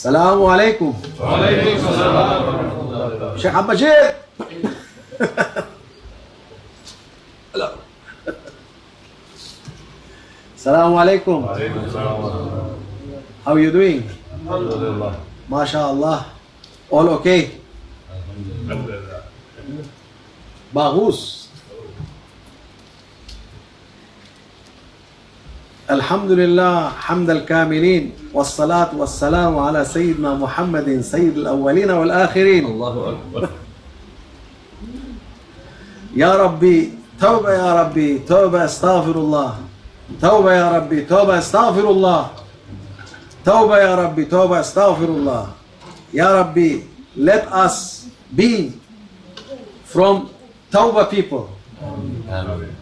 السلام عليكم وعليكم السلام ورحمة الله وبركاته شيخ عبد المجيد لا. السلام عليكم وعليكم السلام ورحمة الله How you doing? الحمد لله ما شاء الله All okay الحمد لله Elhamdülillah hamdel kamilin ve salatu ve selamu ala seyyidina Muhammedin seyyidil evveline vel ahirin. Allahu Ekber. Ya Rabbi, tövbe ya Rabbi, tövbe estağfirullah. Tövbe ya Rabbi, tövbe estağfirullah. Tövbe ya Rabbi, tövbe estağfirullah. Ya Rabbi, let us be from Tawbah people. Amen.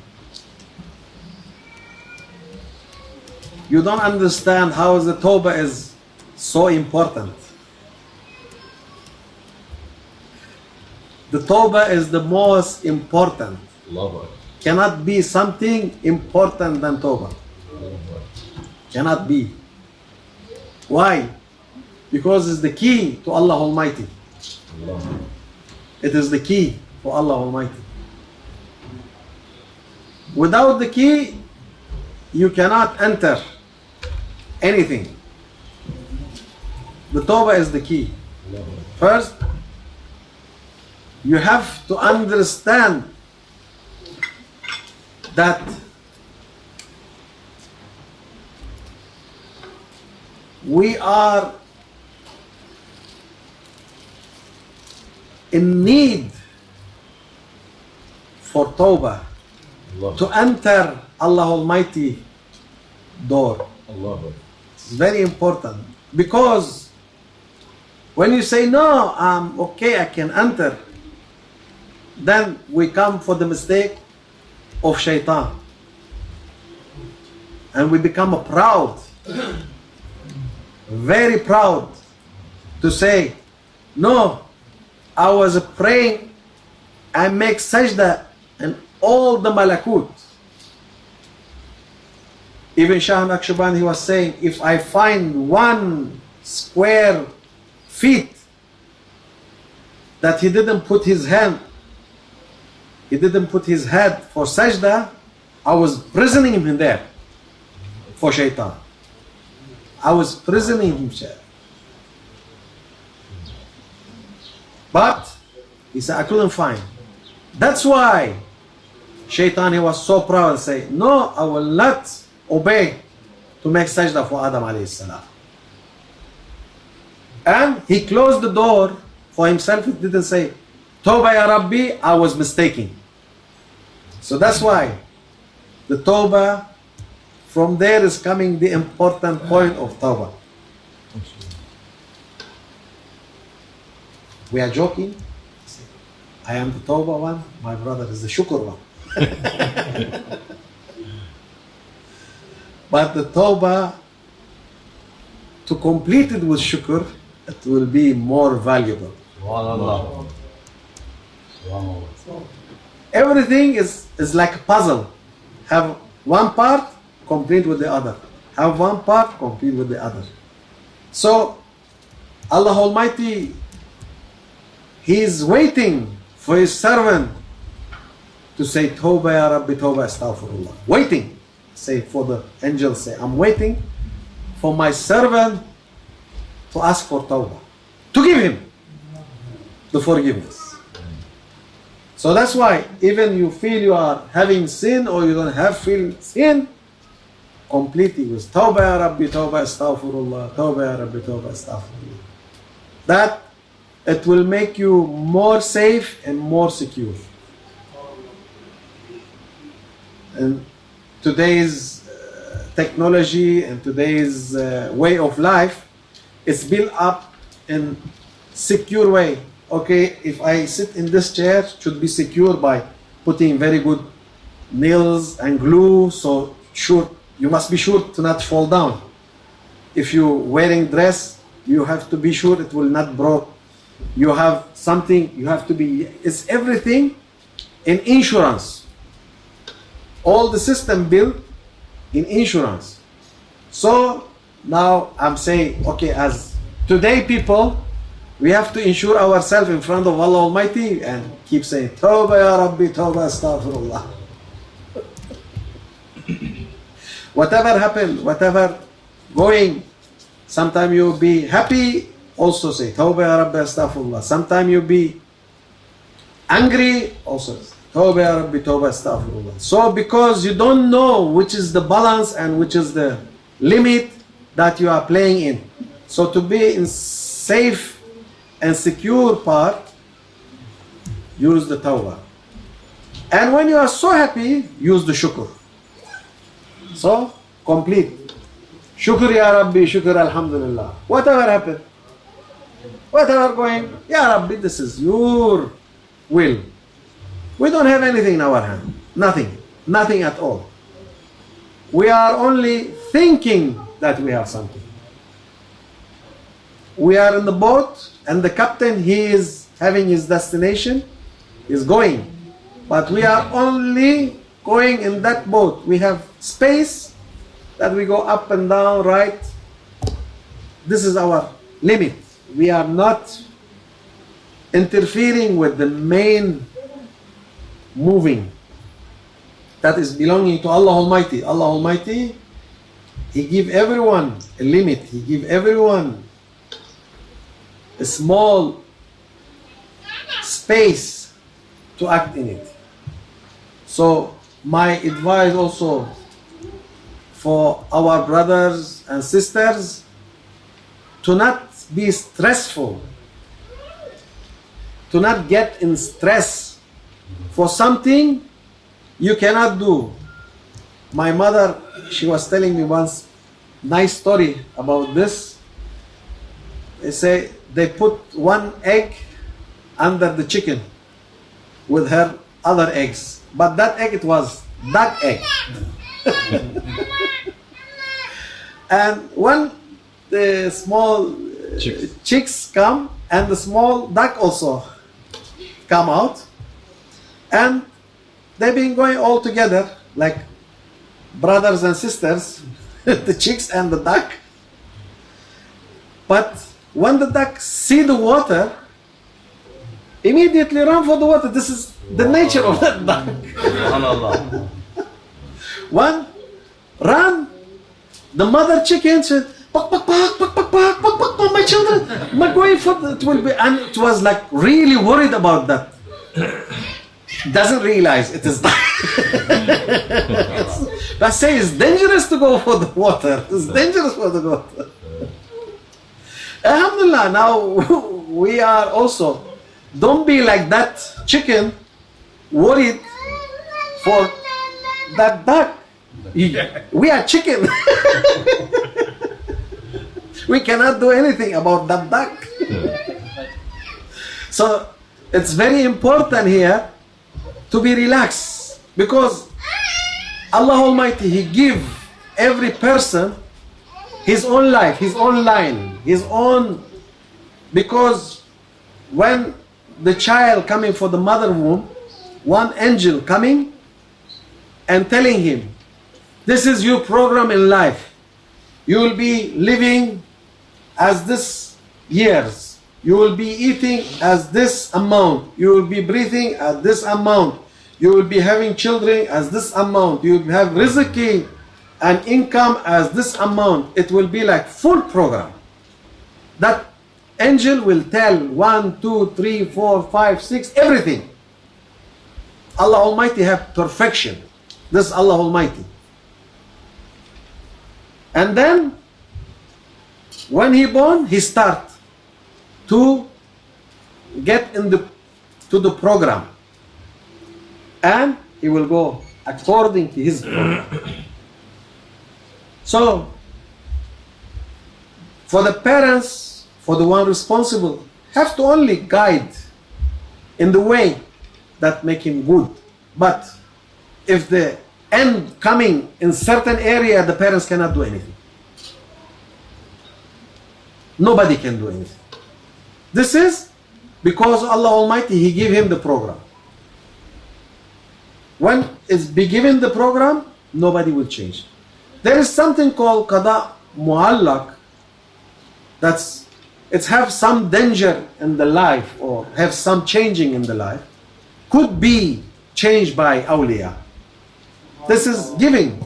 You don't understand how the Tawbah is so important. The Tawbah is the most important. Cannot be something important than Tawbah. Cannot be. Why? Because it's the key to Allah Almighty. It is the key for Allah Almighty. Without the key, you cannot enter anything. The Tawbah is the key. First, you have to understand that we are in need for tawbah to enter Allah Almighty door. Allah. It's very important because when you say no, I'm okay, I can enter, then we come for the mistake of shaitan. And we become proud, very proud to say, no, I was praying, I make sajda and all the malakut. Even Shah Naqshband, he was saying, if I find one square feet that he didn't put his hand, he didn't put his head for sajda, I was prisoning him there for shaitan. I was prisoning him there. But he said, I couldn't find. That's why Shaitan he was so proud and say, No, I will not obey to make sajda for Adam alayhi salam. And he closed the door for himself. He didn't say, Toba ya Rabbi, I was mistaken. So that's why the Toba, from there is coming the important point of Toba. We are joking. I am the Toba one, my brother is the Shukr one. But the tawbah, to complete it with shukr, it will be more valuable. Subhanallah. Everything is, is like a puzzle. Have one part complete with the other. Have one part complete with the other. So Allah Almighty, He is waiting for His servant to say, Tawbah Ya Rabbi, Tawbah Astaghfirullah. Waiting. Say for the angels say, I'm waiting for my servant to ask for Tawbah. To give him the forgiveness. So that's why even you feel you are having sin or you don't have feel sin, completely with Tawbah ya Rabbi, Tawbah astaghfirullah, Tawbah ya Rabbi, Tawbah astaghfirullah. That it will make you more safe and more secure. And today's uh, technology and today's uh, way of life is built up in secure way. Okay, if I sit in this chair, should be secure by putting very good nails and glue. So sure, you must be sure to not fall down. If you wearing dress, you have to be sure it will not break. You have something, you have to be. It's everything in insurance. All the system built in insurance. So now I'm saying, okay, as Today, people, we have to insure ourselves in front of Allah Almighty and keep saying, Tawbah ya Rabbi, Tawbah astaghfirullah. whatever happened, whatever going, sometime you'll be happy, also say, Tawbah ya Rabbi astaghfirullah. Sometime you'll be angry, also Tawbah ya Rabbi, Tawbah astaghfirullah. So because you don't know which is the balance and which is the limit that you are playing in. So to be in safe and secure part, use the tawbah. And when you are so happy, use the shukr. So complete. Shukr ya Rabbi, shukr alhamdulillah. Whatever happened, whatever going, ya Rabbi, this is your will. We don't have anything in our hand. Nothing. Nothing at all. We are only thinking that we have something. We are in the boat and the captain, he is having his destination, is going. But we are only going in that boat. We have space that we go up and down, right? This is our limit. We are not interfering with the main moving that is belonging to Allah Almighty. Allah Almighty, He give everyone a limit. He give everyone a small space to act in it. So my advice also for our brothers and sisters to not be stressful, to not get in stress for something you cannot do. My mother, she was telling me once nice story about this. They say they put one egg under the chicken with her other eggs, but that egg it was duck egg. and when the small uh, Chicks. chicks come and the small duck also come out and they've been going all together like brothers and sisters the chicks and the duck. But when the duck see the water immediately run for the water. This is the nature of that duck. One run the mother chicken said "Buck, buck, buck, buck, buck, buck, buck, buck, buck, my children my going for the, it will be and it was like really worried about that doesn't realize it is but say it's dangerous to go for the water. It's dangerous for the water. Alhamdulillah now we are also don't be like that chicken worried for that duck. We are chicken. We cannot do anything about that duck. So it's very important here to be relaxed because Allah Almighty He give every person his own life, his own line, his own because when the child coming for the mother womb, one angel coming and telling him, This is your program in life. You will be living as this years. You will be eating as this amount. You will be breathing at this amount. You will be having children as this amount. You will have rizqi and income as this amount. It will be like full program. That angel will tell one, two, three, four, five, six, everything. Allah Almighty have perfection. This is Allah Almighty. And then when he born, he start to get in the to the program. And he will go according to his program. so for the parents, for the one responsible, have to only guide in the way that make him good. But if the end coming in certain area, the parents cannot do anything. Nobody can do anything. This is because Allah Almighty, He gave him the program. When it's be given the program, nobody will change. There is something called qada muallak. That's it's have some danger in the life or have some changing in the life could be changed by awliya. This is giving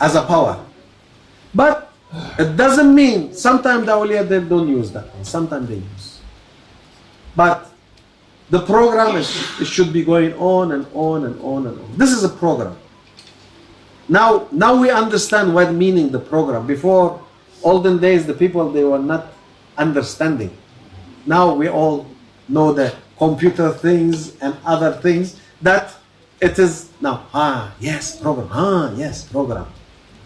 as a power. But it doesn't mean sometimes the awliya they don't use that. Sometimes they use. But the program is it should be going on and on and on and on. This is a program. Now now we understand what meaning the program. Before olden days the people they were not understanding. Now we all know the computer things and other things that it is now ah yes program ah yes program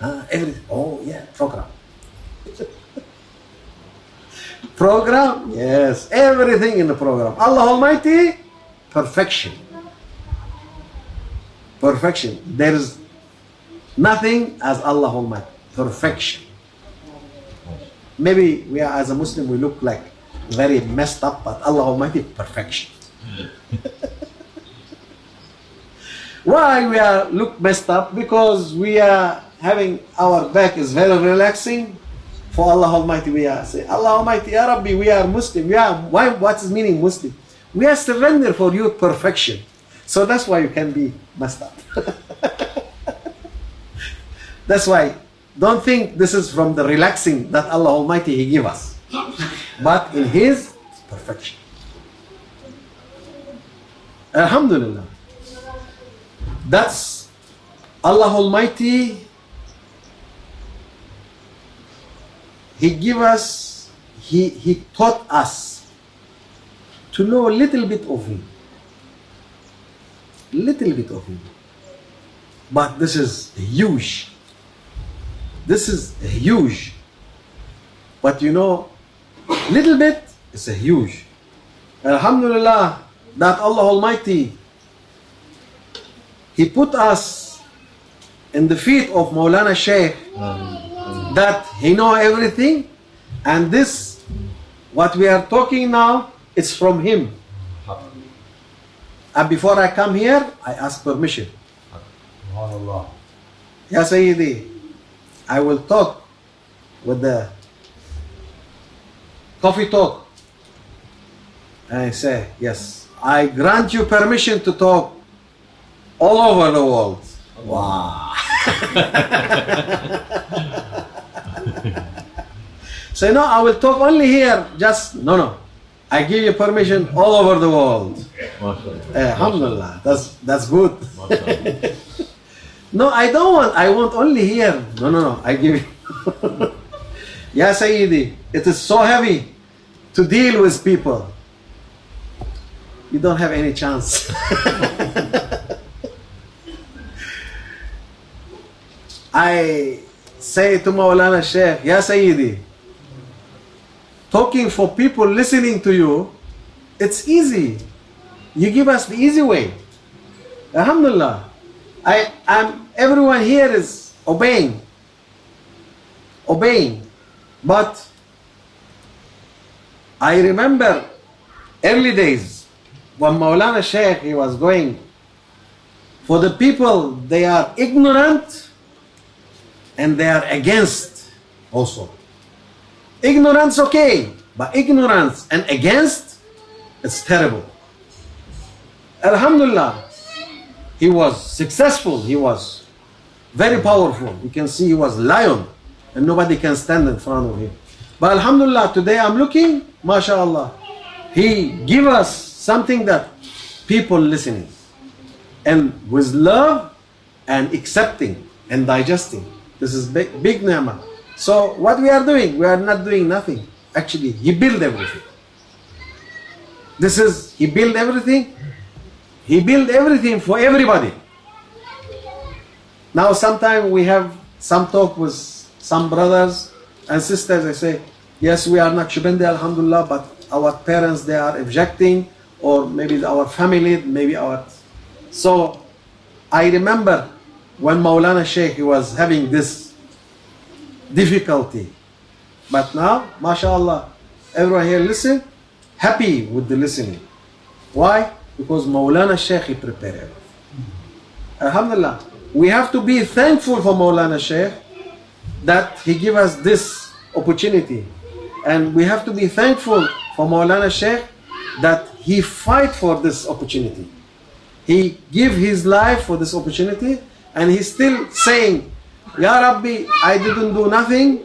oh yeah. Program. Program? Yes. Everything in the program. Allah Almighty perfection. Perfection. There is nothing as Allah Almighty perfection. Maybe we are as a Muslim we look like very messed up but Allah Almighty perfection. Why we are look messed up? Because we are having our back is very relaxing. For Allah Almighty we are say Allah Almighty Ya Rabbi we are Muslim. We are why what is meaning Muslim? We are surrender for your perfection. So that's why you can be messed up. That's why don't think this is from the relaxing that Allah Almighty He give us. But in His perfection. Alhamdulillah. That's Allah Almighty. He give us, He He taught us to know a little bit of Him. Little bit of Him. But this is huge. This is huge. But you know, little bit is a huge. Alhamdulillah that Allah Almighty he put us in the feet of Maulana Sheikh that he know everything and this what we are talking now is from him. And before I come here I ask permission. Ya Sayyidi I will talk with the coffee talk. And I say yes. I grant you permission to talk all over the world. Wow Say no, I will talk only here. Just no, no. I give you permission all over the world. Eh, Alhamdulillah, that's that's good. No, I don't want. I want only here. No, no, no. I give you. Ya Sayyidi, it is so heavy to deal with people. You don't have any chance. I say to Maulana Sheikh, Ya Sayyidi, talking for people listening to you, it's easy. You give us the easy way. Alhamdulillah. I am everyone here is obeying. Obeying. But I remember early days when Maulana Sheikh he was going for the people they are ignorant and they are against also. Ignorance okay, but ignorance and against it's terrible. Alhamdulillah, he was successful. He was very powerful. You can see he was lion, and nobody can stand in front of him. But Alhamdulillah, today I'm looking, mashallah, he give us something that people listening, and with love and accepting and digesting. This is big, big ni'mah. So what we are doing, we are not doing nothing. Actually, he built everything. This is he built everything. He built everything for everybody. Now sometimes we have some talk with some brothers and sisters. They say, yes, we are not Naqshbandi, Alhamdulillah, but our parents they are objecting, or maybe our family, maybe our. So I remember when Maulana Sheikh was having this difficulty. But now, mashallah, everyone here listen, happy with the listening. Why? Because Maulana Sheikh prepared. Alhamdulillah. We have to be thankful for Maulana Sheikh that he give us this opportunity And we have to be thankful for Maulana Sheikh that he fight for this opportunity. He give his life for this opportunity and he's still saying, Ya Rabbi, I didn't do nothing.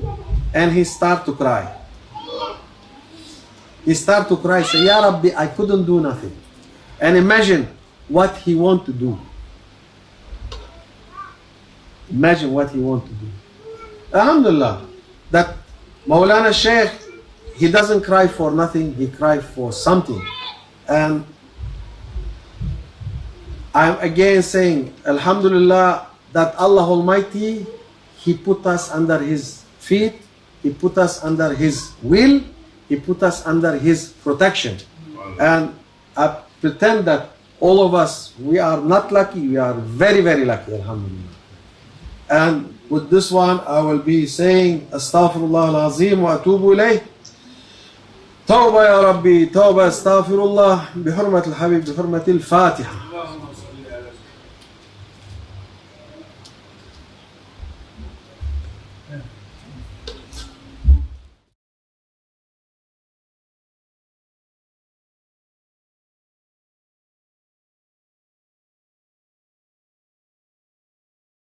And he start to cry. He start to cry, say, Ya Rabbi, I couldn't do nothing. And imagine what he want to do. Imagine what he want to do. Alhamdulillah, that Maulana Sheikh, he doesn't cry for nothing, he cry for something. And I'm again saying, Alhamdulillah, that Allah Almighty, He put us under His feet, He put us under His will, He put us under His protection. And I pretend that all of us, we are not lucky, we are very, very lucky, Alhamdulillah. And with this one, I will be saying, Astaghfirullah al-Azim wa atubu ilayh. توبة يا ربي توبة استغفر الله بحرمة الحبيب بحرمة الفاتحة